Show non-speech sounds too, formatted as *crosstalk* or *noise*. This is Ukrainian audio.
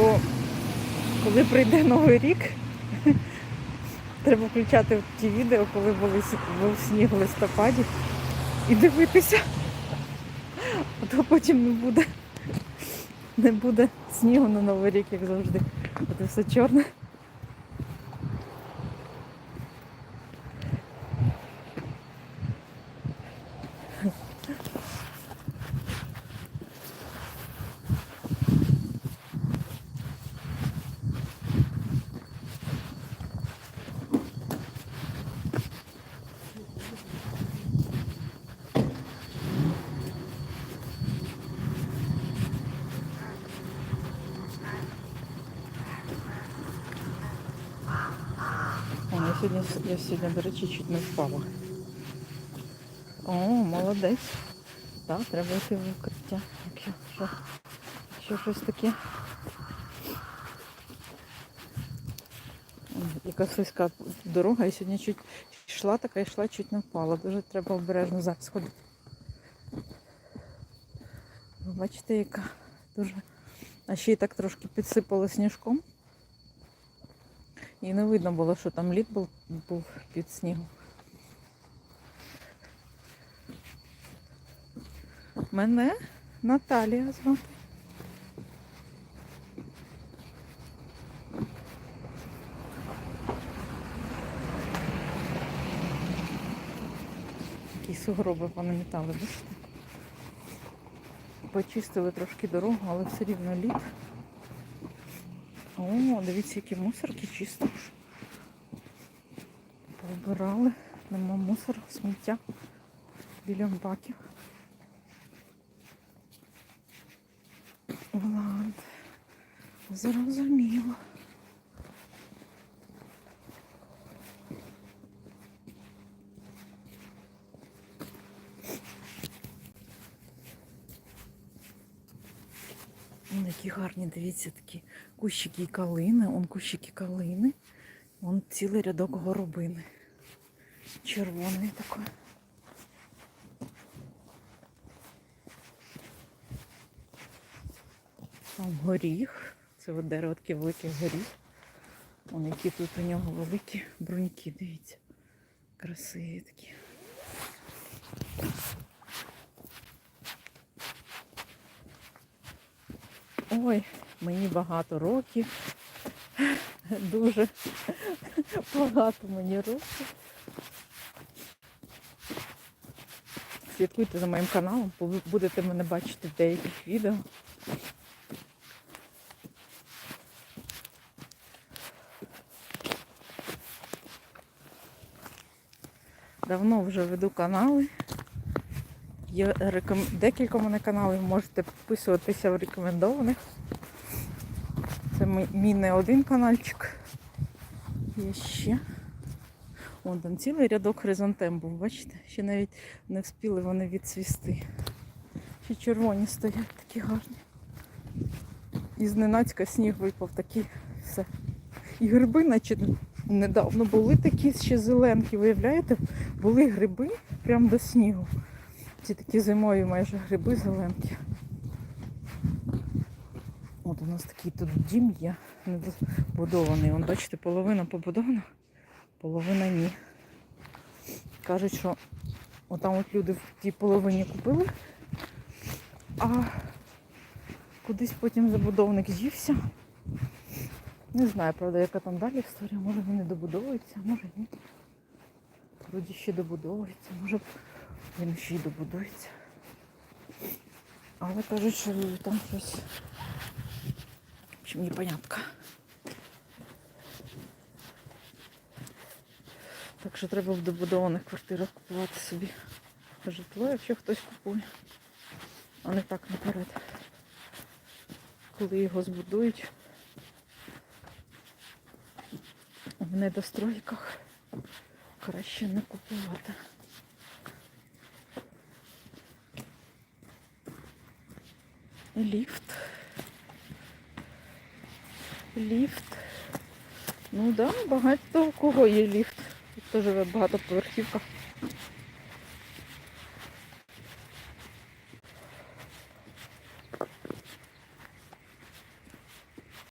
Бо коли прийде Новий рік, *laughs* треба включати ті відео, коли були, був сніг в листопаді, і дивитися. А то потім не буде. Не буде снігу на Новий рік, як завжди. Буде все чорне. Сьогодні, я сьогодні, до речі, чуть не впала. О, молодець. Так, треба йти в укриття, якщо, що, якщо щось таке. Яка слизька дорога, я сьогодні чуть йшла, така йшла, чуть не впала. Дуже треба обережно зараз ходити. Ви бачите, яка дуже. А ще й так трошки підсипало сніжком. І не видно було, що там лід був, був під снігом. Мене Наталія звати. Такі сугроби понамітали, бачите? Почистили трошки дорогу, але все рівно лід. О, дивіться, які мусорки чисто. Побирали. Нема мусор, сміття біля баків. Влад. Зрозуміло. Вон які гарні, дивіться, такі кущики калини, он кущики калини, вон цілий рядок горобини. Червоний такий. Там горіх. Це от дерево таке великий горіх. Вон які тут у нього великі бруньки, дивіться. Красиві такі. Ой, мені багато років. Дуже багато мені років. Слідкуйте за моїм каналом, бо ви будете мене бачити в деяких відео. Давно вже веду канали. Є реком... декілька мене каналів, можете підписуватися в рекомендованих. Це мій, не один каналчик. Є ще. Вон там цілий рядок хризантем був, бачите? Ще навіть не встигли вони відцвісти. Ще червоні стоять такі гарні. І зненацька сніг випав такий все. І гриби, наче недавно були такі ще зеленкі, виявляєте? Були гриби прямо до снігу. Ці такі зимові майже гриби зеленкі. От у нас такий тут дім є, недобудований. Вон, бачите, половина побудована, половина ні. Кажуть, що отам от люди в тій половині купили, а кудись потім забудовник з'ївся. Не знаю, правда, яка там далі історія. Може вони добудовуються, може ні. Вроді ще добудовується, може він ще й добудується. Але кажуть, що там щось. В общем, непонятка. Так що треба в добудованих квартирах купувати собі житло, якщо хтось купує. А не так наперед. Коли його збудують в недостройках краще не купувати. Ліфт. Ліфт. Ну так, да, багато у кого є ліфт. Хто живе в багатоповерхівках.